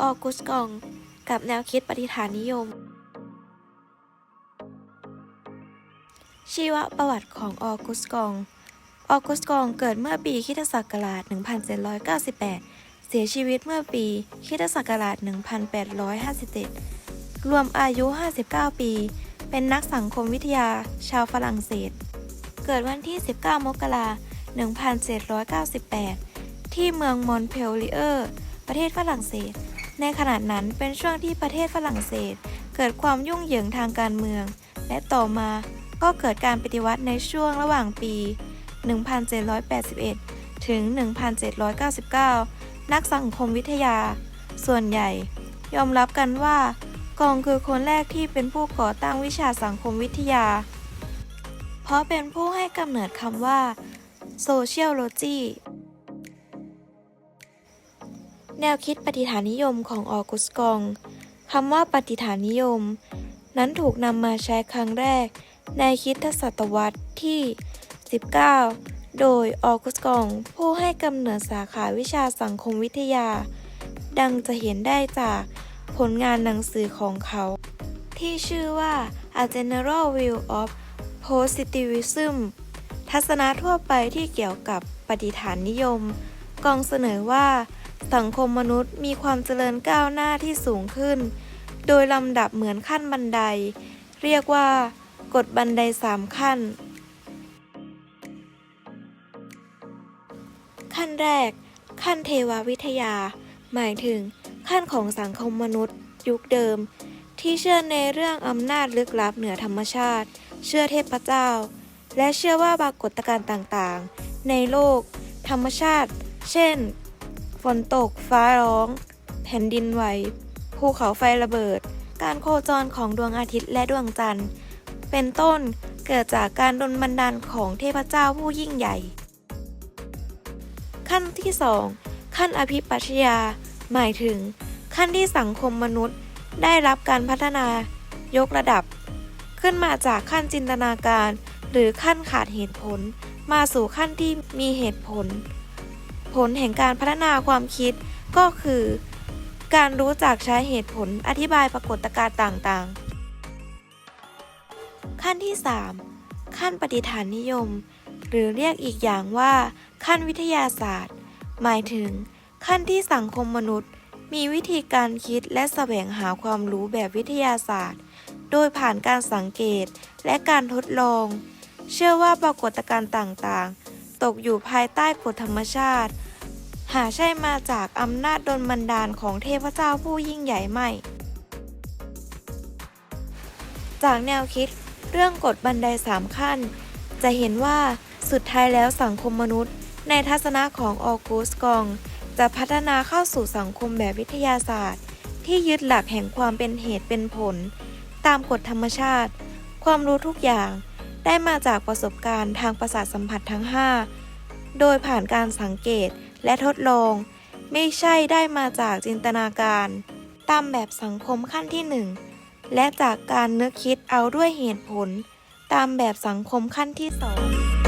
ออกุสกอง กับแนวคิดปฏิฐานนิยม ชีวประวัติของออกุสกอง ออกุสกองเกิดเมื่อปีคริสตศักราช 1798 เสียชีวิตเมื่อปีคริสตศักราช 1857 รวมอายุ 59 ปี เป็นนักสังคมวิทยาชาวฝรั่งเศส เกิดวันที่ 19 มกราคม 1798 ที่เมืองมอนเพลลิเออร์ ประเทศฝรั่งเศส ในขณะนั้นเป็นช่วงที่ประเทศฝรั่งเศส เกิดความยุ่งเหยิงทางการเมือง และต่อมาก็เกิดการปฏิวัติในช่วงระหว่างปี 1781 ถึง 1799 นักสังคมวิทยา ส่วนใหญ่ ยอมรับกันว่า กองคือคนแรกที่เป็นผู้ก่อตั้งวิชาสังคมวิทยา เพราะเป็นผู้ให้กำเนิดคำว่า sociology แนวคิดปฏิฐานนิยมของออกุสกองคำว่าปฏิฐานนิยม นั้นถูกนำมาใช้ครั้งแรก ในคิดศตวรรษที่ 19 โดยออกุสกองผู้ให้กำเนิดสาขาวิชาสังคมวิทยา ดังจะเห็นได้จากผลงานหนังสือของเขา ที่ชื่อว่า A General View of Positivism ทัศนะทั่วไปที่เกี่ยวกับปฏิฐานนิยม กองเสนอว่า สังคมมนุษย์มีความเจริญก้าวหน้าที่สูงขึ้น โดยลำดับเหมือนขั้นบันได เรียกว่ากฎบันไดสามขั้น ขั้นแรก ขั้นเทววิทยา หมายถึงขั้นของสังคมมนุษย์ ยุคเดิม ที่เชื่อในเรื่องอำนาจลึกลับเหนือธรรมชาติ เชื่อเทพเจ้า และเชื่อว่าปรากฏการณ์ต่างๆ ในโลก ธรรมชาติ เช่น ฝนตก ฟ้าร้อง แผ่นดินไหว ภูเขาไฟระเบิด การโคจรของดวงอาทิตย์และดวงจันทร์ เป็นต้นเกิดจากการดลบันดาลของเทพเจ้าผู้ยิ่งใหญ่ ขั้นที่ 2 ขั้นอภิปัชญา หมายถึง ขั้นที่สังคมมนุษย์ได้รับการพัฒนายกระดับ ขึ้นมาจากขั้นจินตนาการ หรือขั้นขาดเหตุผล มาสู่ขั้นที่มีเหตุผล ผลแห่งการพัฒนาความคิดก็คือ การรู้จักใช้เหตุผลอธิบายปรากฏการณ์ต่างๆ ขั้นที่ 3 ขั้นปฏิฐานนิยม หรือเรียกอีกอย่างว่า ขั้นวิทยาศาสตร์ หมายถึง ขั้นที่สังคมมนุษย์ มีวิธีการคิดและแสวงหาความรู้แบบวิทยาศาสตร์ โดยผ่านการสังเกตและการทดลอง เชื่อว่าปรากฏการณ์ต่างๆ ตกอยู่ภายใต้กฎธรรมชาติ หาใช่มาจากอำนาจดลบันดาลของเทพเจ้าผู้ยิ่งใหญ่ไม่ จากแนวคิดเรื่องกฎบันไดสามขั้น จะเห็นว่าสุดท้ายแล้วสังคมมนุษย์ ในทัศนะของออกูสกอง จะพัฒนาเข้าสู่สังคมแบบวิทยาศาสตร์ ที่ยึดหลักแห่งความเป็นเหตุเป็นผล ตามกฎธรรมชาติ ความรู้ทุกอย่าง ได้มาจากประสบการณ์ทางประสาทสัมผัสทั้ง 5 โดยผ่านการสังเกตและทดลอง ไม่ใช่ได้มาจากจินตนาการ ตามแบบสังคมขั้นที่ 1 และจากการนึกคิดเอาด้วยเหตุผล ตามแบบสังคมขั้นที่ 2